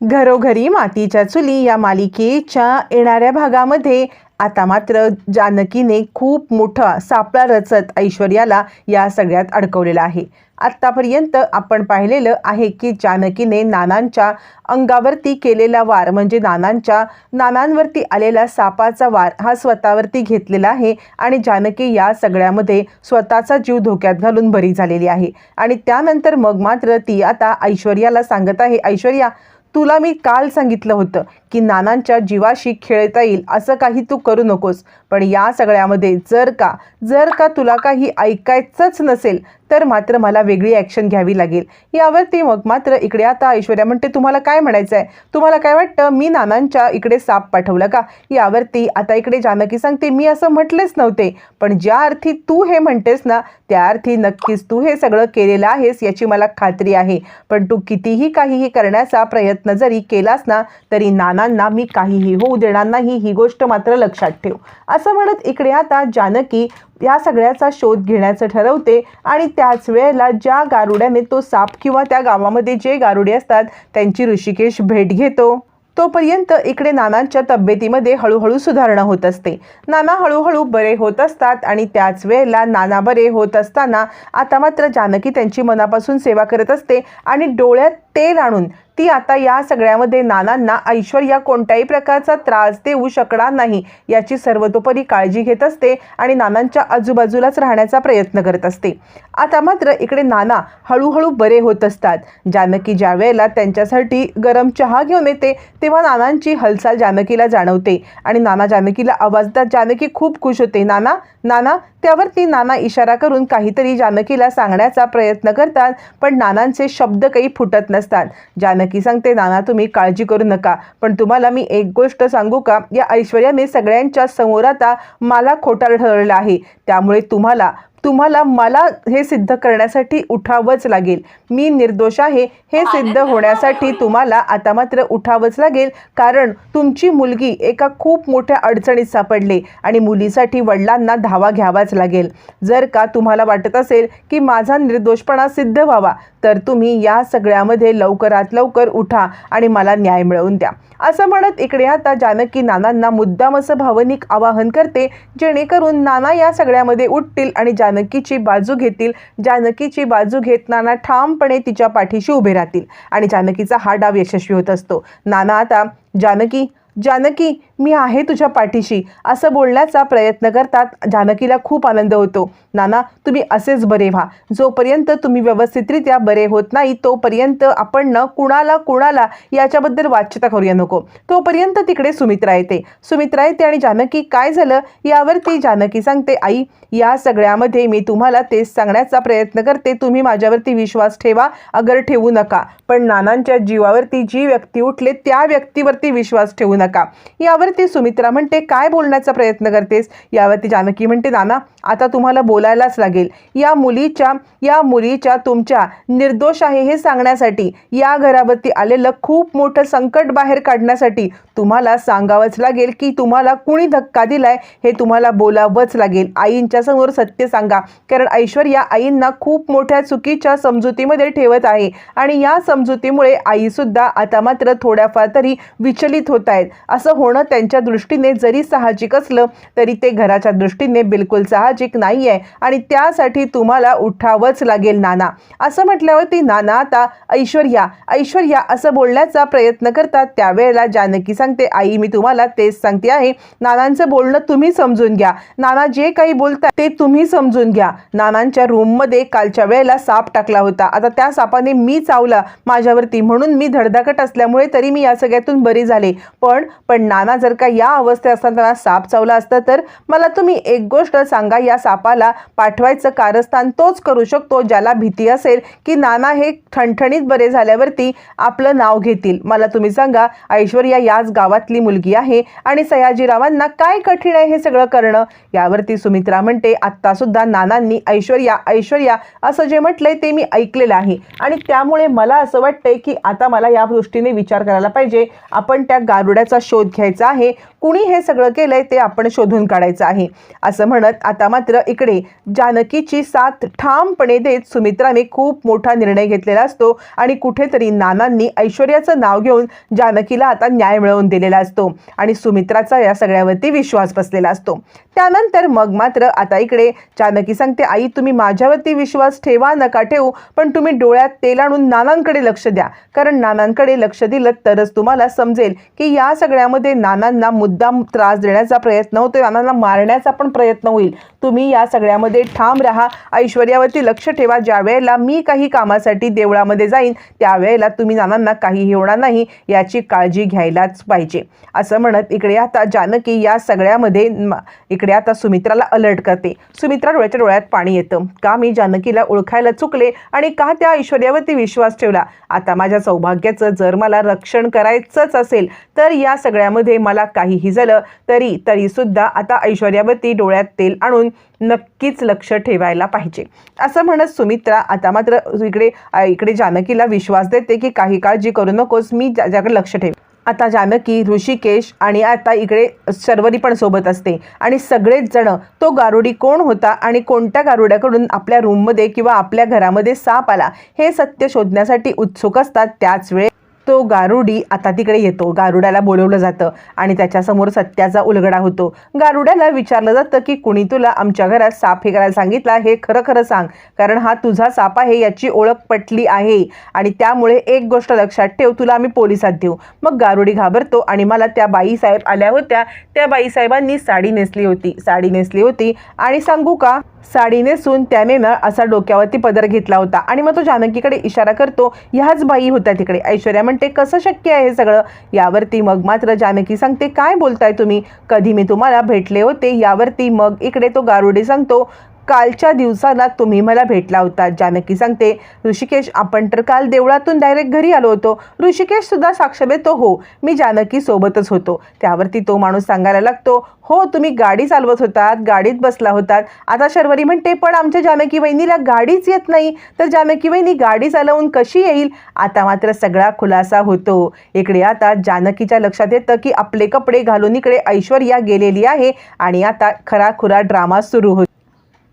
घरोघरी मातीच्या चुली या मालिकेच्या येणाऱ्या भागामध्ये आता मात्र जानकीने खूप मोठा सापळा रचत ऐश्वर्याला या सगळ्यात अडकवलेला आहे. आत्तापर्यंत आपण पाहिलेलं आहे की जानकीने नानांच्या अंगावरती केलेला वार म्हणजे नानांच्या नानांवरती आलेला सापाचा वार हा स्वतःवरती घेतलेला आहे आणि जानकी या सगळ्यामध्ये स्वतःचा जीव धोक्यात घालून बरी झालेली आहे. आणि त्यानंतर मग मात्र ती आता ऐश्वर्याला सांगत आहे ऐश्वर्या तुला मी काल सांगितलं होतं. की नानांच्या जीवाशी खेळता येईल असं काही तू करू नकोस. पण या सगळ्यामध्ये जर का जर का तुला काही ऐकायचंच नसेल तर मात्र मला वेगळी ॲक्शन घ्यावी लागेल. यावरती मग मात्र इकडे आता ऐश्वर्या म्हणते तुम्हाला काय म्हणायचं आहे तुम्हाला काय वाटतं? मी नानांच्या इकडे साप पाठवलं का? यावरती आता इकडे जानकी सांगते मी असं म्हटलेच नव्हते पण ज्या अर्थी तू हे म्हणतेस ना त्या अर्थी नक्कीच तू हे सगळं केलेलं आहेस याची मला खात्री आहे. पण तू कितीही काहीही करण्याचा प्रयत्न जरी केलास ना तरी नाना नानांना मी काहीही होऊ देणार नाही ही गोष्ट मात्र लक्षात ठेव. असं म्हणत इकडे आता जानकी या सगळ्याचा शोध घेण्याचं ठरवते आणि त्याच वेळेला ज्या गारुड्याने तो साप किंवा त्या गावामध्ये जे गारुडे असतात त्यांची ऋषिकेश भेट घेतो. तोपर्यंत इकडे नानांच्या तब्येतीमध्ये हळूहळू सुधारणा होत असते. नाना हळूहळू बरे होत असतात आणि त्याच वेळेला नाना बरे होत असताना आता मात्र जानकी त्यांची मनापासून सेवा करत असते आणि डोळ्यात तेल आणून ती आता या सगळ्यामध्ये नानांना ऐश्वर्या कोणत्याही प्रकारचा त्रास देऊ शकणार नाही याची सर्वतोपरी काळजी घेत असते आणि नानांच्या आजूबाजूलाच राहण्याचा प्रयत्न करत असते. आता मात्र इकडे नाना हळूहळू बरे होत असतात. जानकी ज्या वेळेला त्यांच्यासाठी गरम चहा घेऊन येते तेव्हा नानांची हालचाल जानकीला जाणवते. आणि नाना जानकीला आवाज देतात जानकी खूप खुश होते. नाना नाना त्यावरती नाना इशारा करून काहीतरी जानकीला सांगण्याचा प्रयत्न करतात पण नानांचे शब्द काही फुटत नसतात. जानकी सांगते नाना तुम्ही काळजी करू नका पण तुम्हाला मी एक गोष्ट सांगू का? या ऐश्वर्याने सगळ्यांच्या समोर आता मला खोटार ठरवलेलं आहे. त्यामुळे तुम्हाला तुम्हाला मला हे सिद्ध करण्यासाठी उठावंच लागेल. मी निर्दोष आहे. हे सिद्ध होण्यासाठी तुम्हाला आता मात्र उठावंच लागेल. कारण तुमची मुलगी एका खूप मोठ्या अडचणीत सापडली आणि मुलीसाठी वडिलांना धावा घ्यावाच लागेल. जर का तुम्हाला वाटत असेल की माझा निर्दोषपणा सिद्ध व्हावा तर तुम्ही या सगळ्यामध्ये लवकरात लवकर उठा आणि मला न्याय मिळवून द्या. असं म्हणत इकडे आता जानकी नानांना मुद्दाम असं भावनिक आवाहन करते जेणेकरून नाना या सगळ्यामध्ये उठतील आणि जानकीची बाजू घेतील. जानकीची बाजू घेत नाना ठामपणे तिच्या पाठीशी उभे राहतील आणि जानकीचा हा डाव यशस्वी होत असतो. नाना आता जानकी जानकी मी आहे तुझ्या पाठीशी असं बोलण्याचा प्रयत्न करतात. जानकीला खूप आनंद होतो. नाना तुम्ही असेच बरे व्हा. जोपर्यंत तुम्ही व्यवस्थितरित्या बरे होत नाही तोपर्यंत आपण न कुणाला कुणाला याच्याबद्दल वाच्यता करूया नको. तोपर्यंत तिकडे सुमित्रा येते. सुमित्रा येते आणि जानकी काय झालं? यावरती जानकी सांगते आई या सगळ्यामध्ये मी तुम्हाला तेच सांगण्याचा प्रयत्न करते. तुम्ही माझ्यावरती विश्वास ठेवा अगर ठेवू नका. पण नानांच्या जीवावरती जी व्यक्ती उठले त्या व्यक्तीवरती विश्वास ठेवू नका. यावर ती सुमित्रा? म्हणते काय बोलण्याचा प्रयत्न करतेस? यावरती जानकी म्हणते नाना आता तुम्हाला बोलायलाच लागेल. या मुलीच्या या मुलीच्या तुमच्या निर्दोष आहे हे सांगण्यासाठी या घरावरती आलेलं खूप मोठं संकट बाहेर काढण्यासाठी तुम्हाला सांगावंच लागेल की तुम्हाला कुणी धक्का दिलाय हे तुम्हाला बोलावंच लागेल. आईंच्या समोर सत्य सांगा. कारण ऐश्वर्या आईंना खूप मोठ्या चुकीच्या समजुतीमध्ये ठेवत आहे आणि या समजुतीमुळे आईसुद्धा आता मात्र थोड्याफार तरी विचलित होत आहेत. असं होणं त्यांच्या दृष्टीने जरी साहजिक असलं तरी ते घराच्या दृष्टीने बिलकुल साहजिक नाही आहे आणि त्यासाठी तुम्हाला उठावंच लागेल नाना. असं म्हटल्यावरती नाना आता ऐश्वर्या ऐश्वर्या असं बोलण्याचा प्रयत्न करतात. त्यावेळेला जानकी सांगते आई मी तुम्हाला तेच सांगते आहे. नानांचं बोलणं तुम्ही समजून घ्या. नाना जे काही बोलतात ते तुम्ही समजून घ्या. नानांच्या रूममध्ये कालच्या वेळेला साप टाकला होता. आता त्या सापाने मी चावला. माझ्यावरती म्हणून मी धडधाकट असल्यामुळे तरी मी या सगळ्यातून बरी झाले. पण पण नाना जर का या अवस्थेत असताना साप चावला असता तर मला तुम्ही एक गोष्ट सांगा या सापाला पाठवायचं कारस्थान तोच करू शकतो ज्याला भीती असेल की नाना हे ठणठणीत बरे झाल्यावरती आपलं नाव घेतील. मला तुम्ही सांगा ऐश्वर्या याच गावातली मुलगी आहे आणि सयाजीरावांना काय कठीण आहे हे सगळं करणं? यावरती सुमित्रा म्हणते आत्तासुद्धा नानांनी ऐश्वर्या ऐश्वर्या असं जे म्हटलंय ते मी ऐकलेलं आहे. आणि त्यामुळे मला असं वाटतंय की आता मला या दृष्टीने विचार करायला पाहिजे. आपण त्या गारुड्याचा शोध घ्यायचा आहे. कुणी हे सगळं केलंय ते आपण शोधून काढायचं आहे. असं म्हणत आता मात्र इकडे जानकीची साथ ठामपणे देत सुमित्राने खूप मोठा निर्णय घेतलेला असतो आणि कुठेतरी नानांनी ऐश्वर्याचं नाव घेऊन जानकीला आता न्याय मिळवून दिलेला असतो आणि सुमित्राचा या सगळ्यावरती विश्वास बसलेला असतो. त्यानंतर मग मात्र आता इकडे जानकी सांगते आई तुम्ही माझ्यावरती विश्वास ठेवा नका ठेवू पण तुम्ही डोळ्यात तेल आणून नानांकडे लक्ष द्या. कारण नानांकडे लक्ष दिलं तरच तुम्हाला समजेल की या सगळ्यामध्ये नाना नानांना मुद्दाम त्रास देण्याचा प्रयत्न होतो नानांना मारण्याचा पण प्रयत्न होईल. तुम्ही या सगळ्यामध्ये ठाम राहा. ऐश्वर्यावरती लक्ष ठेवा. ज्या वेळेला मी काही कामासाठी देवळामध्ये जाईन त्यावेळेला तुम्ही नानांना काहीही होणार नाही याची काळजी घ्यायलाच पाहिजे. असं म्हणत इकडे आता जानकी या सगळ्यामध्ये इकडे आता सुमित्राला अलर्ट करते. सुमित्रा डोळ्याच्या डोळ्यात पाणी येतं. का मी जानकीला ओळखायला चुकले? आणि का त्या ऐश्वर्यावरती विश्वास ठेवला? आता माझ्या सौभाग्याचं जर मला रक्षण करायचंच असेल तर या सगळ्यामध्ये तुम्हाला काहीही झालं तरी तरी सुद्धा आता ऐश्वर्यावरती डोळ्यात तेल आणून नक्कीच लक्ष ठेवायला पाहिजे. असं म्हणत सुमित्रा आता मात्र इकडे इकडे जानकीला विश्वास देते की काही काळजी करू नकोस मी ज्याच्याकडे लक्ष ठेव आता जानकी ऋषिकेश आणि आता इकडे शर्वरी पण सोबत असते. आणि सगळेच जण तो गारुडी कोण होता आणि कोणत्या गारुड्याकडून आपल्या रूममध्ये किंवा आपल्या घरामध्ये साप आला हे सत्य शोधण्यासाठी उत्सुक असतात त्याच वेळेस. तो गारुडी आता तिकडे येतो. गारुड्याला बोलवलं जातं आणि त्याच्यासमोर सत्याचा उलगडा होतो. गारुड्याला विचारलं जातं की कुणी तुला आमच्या घरात साप हे करायला सांगितला? हे खरं खरं सांग. कारण हा तुझा साप आहे याची ओळख पटली आहे. आणि त्यामुळे एक गोष्ट लक्षात ठेव तुला आम्ही पोलिसात देऊ. मग गारुडी घाबरतो आणि मला त्या बाईसाहेब आल्या होत्या. त्या बाईसाहेबांनी साडी नेसली होती. साडी नेसली होती आणि सांगू का? साडी नेसून त्याने ना असा डोक्यावरती पदर घेतला होता. आणि मग तो जानकीकडे इशारा करतो ह्याच बाई होत्या तिकडे. ऐश्वर्या म्हणते कसं शक्य आहे हे सगळं? यावरती मग मात्र जानकी सांगते काय बोलताय तुम्ही? कधी मी तुम्हाला भेटले होते यावरती मग इकडे तो गारुडी सांगतो कालच्या दिवसाला तुम्ही मला भेटला होता. जानकी सांगते ऋषिकेश आपण तर काल देवळातून डायरेक्ट घरी आलो होतो. ऋषिकेश सुद्धा साक्ष देतो हो. मी जानकी सोबतच होतो. त्यावरती तो माणूस सांगायला लागतो हो तुम्ही गाडी चालवत होतात गाडीत बसला होतात. आता शर्वरी म्हणते पण आमच्या जानकी वहिनीला गाडीच येत नाही. तर जानकी वहिनी गाडी चालवून कशी येईल? आता मात्र सगळा खुलासा होतो. इकडे आता जानकीच्या लक्षात येतं की आपले कपडे घालून इकडे ऐश्वर्या गेलेली आहे आणि आता खरा खुरा ड्रामा सुरू होतो.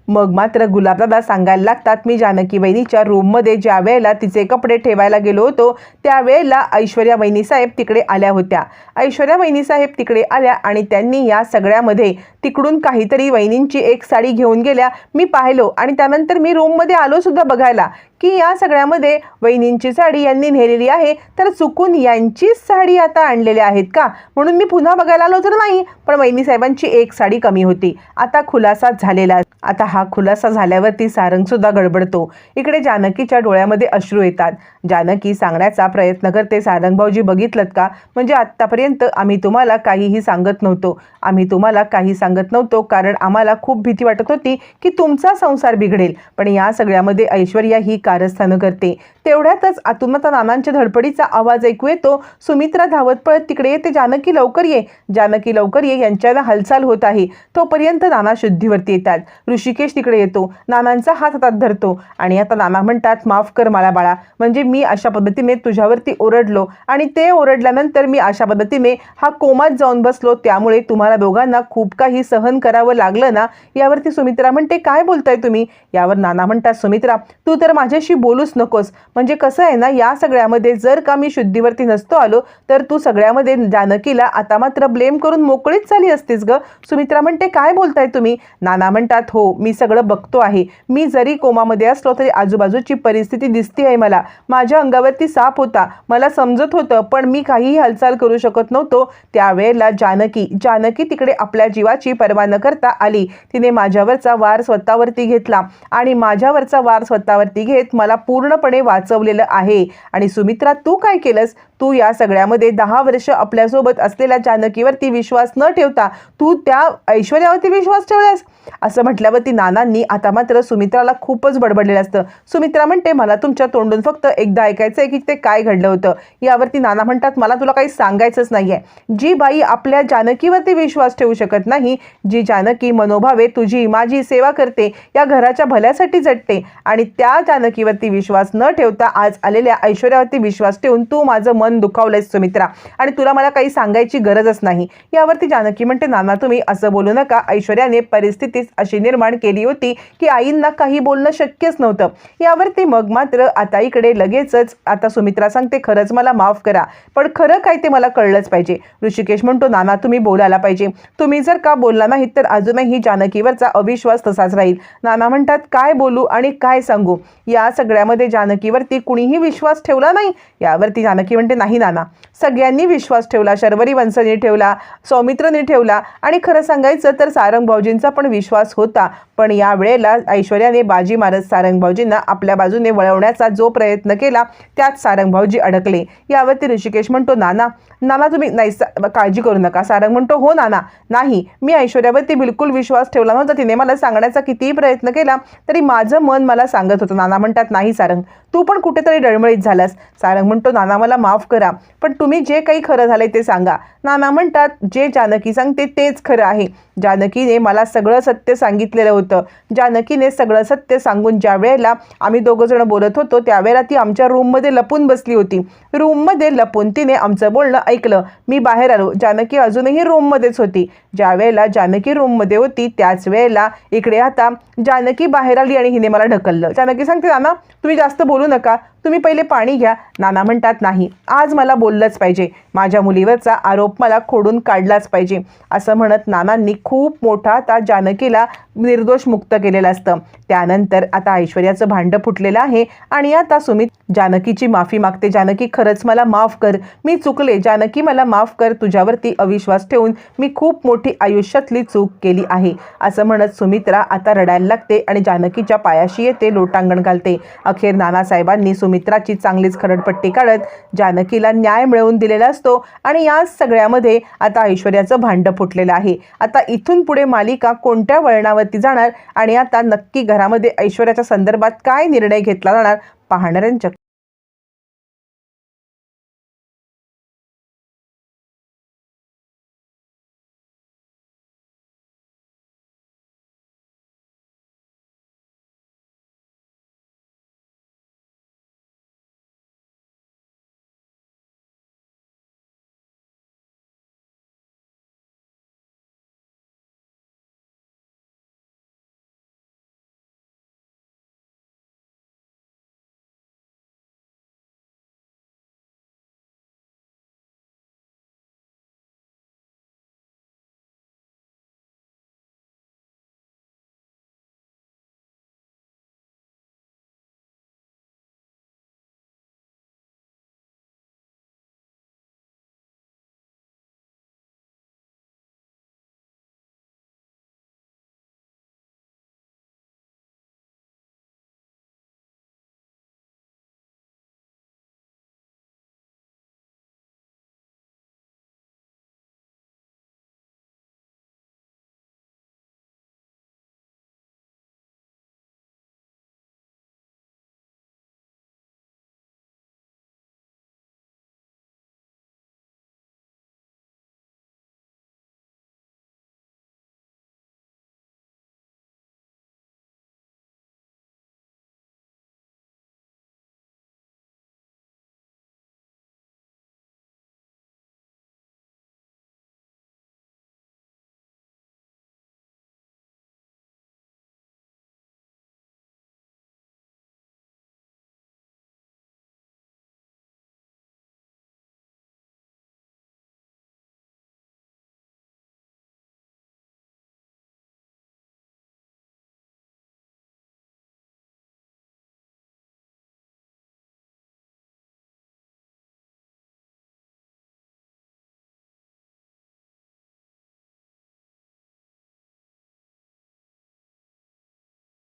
मग मात्र गुलाबदादा सांगायला लागतात मी जानकी वहिनीच्या रूममध्ये ज्या वेळेला तिचे कपडे ठेवायला गेलो होतो त्यावेळेला ऐश्वर्या वहिनी साहेब तिकडे आल्या होत्या. ऐश्वर्या वहिनी साहेब तिकडे आल्या आणि त्यांनी या सगळ्यामध्ये तिकडून काहीतरी वहिनींची एक साडी घेऊन गेल्या. मी पाहिलो आणि त्यानंतर मी रूममध्ये आलो सुद्धा बघायला. की या सगळ्यामध्ये वहिनींची साडी यांनी नेलेली आहे तर चुकून यांचीच साडी आता आणलेल्या आहेत का? म्हणून मी पुन्हा बघायला आलो तर नाही पण वहिनी साहेबांची एक साडी कमी होती. आता खुलासा झालेला आता हा खुलासा झाल्यावरती सारंगसुद्धा गडबडतो. इकडे जानकीच्या डोळ्यामध्ये अश्रू येतात. जानकी सांगण्याचा प्रयत्न करते सारंग भाऊजी बघितलं का? म्हणजे आत्तापर्यंत आम्ही तुम्हाला काहीही सांगत नव्हतो. आम्ही तुम्हाला काही सांगत नव्हतो कारण आम्हाला खूप भीती वाटत होती की तुमचा संसार बिघडेल. पण या सगळ्यामध्ये ऐश्वर्या ही कारस्थानं करते. तेवढ्यातच आतून आता नानांच्या धडपडीचा आवाज ऐकू येतो. सुमित्रा धावत पळत तिकडे येते. जानकी लवकर ये. जानकी लवकर ये यांच्याला हालचाल होत आहे. तोपर्यंत नाना शुद्धीवरती येतात. ऋषिकेश तिकडे येतो. नानांचा हात हातात धरतो. आणि आता नाना म्हणतात माफ कर मला बाळा. म्हणजे मी अशा पद्धतीने तुझ्यावरती ओरडलो. आणि ते ओरडल्यानंतर मी अशा पद्धतीने हा कोमात जाऊन बसलो. त्यामुळे तुम्हाला दोघांना खूप काही सहन करावं लागलं ना? यावरती सुमित्रा म्हणते काय बोलताय तुम्ही? यावर नाना म्हणतात सुमित्रा तू तर माझ्याशी बोलूच नकोस. म्हणजे कसं आहे ना या सगळ्यामध्ये जर का मी शुद्धीवरती नसतो आलो तर तू सगळ्यामध्ये जानकीला आता मात्र ब्लेम करून मोकळीच झाली असतीस ग. सुमित्रा म्हणते काय बोलताय तुम्ही? नाना म्हणतात हो मी सगळं बघतो आहे. मी जरी कोमामध्ये असलो तरी आजूबाजूची परिस्थिती दिसती आहे मला. माझ्या अंगावरती साप होता. मला समजत होतं पण मी काहीही हालचाल करू शकत नव्हतो. त्यावेळेला जानकी जानकी तिकडे आपल्या जीवाची पर्वा न करता आली. तिने माझ्यावरचा वार स्वतःवरती घेतला आणि माझ्यावरचा वार स्वतःवरती घेत मला पूर्णपणे वाचवलेलं आहे. आणि सुमित्रा तू काय केलंस? तू या सगळ्यामध्ये दहा वर्ष आपल्यासोबत असलेल्या जानकीवरती विश्वास न ठेवता तू त्या ऐश्वर्यावरती विश्वास ठेवलास? असं म्हटल्यावरती नानांनी आता मात्र सुमित्राला खूपच बडबडलेलं असतं. सुमित्रा म्हणते मला तुमच्या तोंडून फक्त एकदा ऐकायचं आहे की ते काय घडलं होतं. यावरती नाना म्हणतात मला तुला काही सांगायचंच नाही आहे जी बाई आपल्या जानकीवरती विश्वास ठेवू शकत नाही जी जानकी मनोभावे तुझी माझी सेवा करते या घराच्या भल्यासाठी झटते आणि त्या जानकीवरती विश्वास न ठेवता आज आलेल्या ऐश्वर्यावरती विश्वास ठेवून तू माझं मन दुखावलंयस सुमित्रा. आणि तुला मला काही सांगायची गरजच नाही. यावरती जानकी म्हणते नाना तुम्ही असं बोलू नका. ऐश्वर्याने परिस्थिती परिस्थितीच अशी निर्माण केली होती की आईंना काही बोलणं शक्यच नव्हतं. यावरती मग मात्र आता इकडे लगेचच आता सुमित्रा सांगते खरंच मला माफ करा पण खरं काय ते मला कळलंच पाहिजे. ऋषिकेश म्हणतो नाना तुम्ही बोलायला पाहिजे. तुम्ही जर का बोलला नाहीत तर अजूनही जानकीवरचा अविश्वास तसाच राहील. नाना म्हणतात काय बोलू आणि काय सांगू? या सगळ्यामध्ये जानकीवरती कुणीही विश्वास ठेवला नाही. यावरती जानकी म्हणते नाही नाना सगळ्यांनी विश्वास ठेवला शर्वरी वंशनी ठेवला सौमित्रने ठेवला आणि खरं सांगायचं तर सारंग भाऊजींचा पण विश्वास होता. पण या वेळेला ऐश्वर्याने बाजी मारत सारंग भाऊजींना आपल्या बाजूने वळवण्याचा जो प्रयत्न केला त्यात सारंग भाऊजी अडकले. यावरती ऋषिकेश म्हणतो नाना नाना तुम्ही नाही काळजी करू नका. सारंग म्हणतो हो नाना नाही. मी ऐश्वर्यावरती बिलकुल विश्वास ठेवला नव्हता. तिने मला सांगण्याचा कितीही प्रयत्न केला तरी माझं मन मला सांगत होतं नाना म्हणतात नाही सारंग तू पण कुठेतरी डळमळीत झालास. सारंग म्हणतो नाना मला माफ करा. पण तुम्ही जे काही खरं झालंय ते सांगा. नाना म्हणतात जे जानकी सांगते तेच खरं आहे. जानकीने मला सगळं सत्य सांगितलेलं होतं. जानकीने सगळं सत्य सांगून ज्या वेळेला आम्ही दोघं जण बोलत होतो त्यावेळेला ती आमच्या रूममध्ये लपून बसली होती. रूममध्ये लपून तिने आमचं बोलणं ऐकलं. मी बाहेर आलो. जानकी अजूनही रूममध्येच होती. ज्या वेळेला जानकी रूममध्ये होती त्याच वेळेला इकडे आता जानकी बाहेर आली आणि हिने मला ढकललं. जानकी सांगते नाना तुम्ही जास्त बोलू नका. तुम्ही पहिले पाणी घ्या. नाना म्हणतात नाही आज मला बोललंच पाहिजे. माझ्या मुलीवरचा आरोप मला खोडून काढलाच पाहिजे. असं म्हणत नानांनी खूप मोठा आता जानकीला निर्दोष मुक्त केलेलं असतं. त्यानंतर आता ऐश्वर्याचं भांडं फुटलेलं आहे आणि आता सुमित जानकीची माफी मागते. जानकी खरंच मला माफ कर. मी चुकले. जानकी मला माफ कर. तुझ्यावरती अविश्वास ठेवून मी खूप मोठी आयुष्यातली चूक केली आहे. असं म्हणत सुमित्रा आता रडायला लागते आणि जानकीच्या पायाशी येते लोटांगण घालते. अखेर नानासाहेबांनी सुमित्राची चांगलीच खरडपट्टी काढत जानकीला न्याय मिळवून दिलेला असतो आणि या सगळ्यामध्ये आता ऐश्वर्याचं भांडं फुटलेलं आहे. आता इथून पुढे मालिका कोणत्या वळणावरती जाणार आणि आता नक्की घरामध्ये ऐश्वर्याच्या संदर्भात काय निर्णय घेतला जाणार पाहणाऱ्यांच्या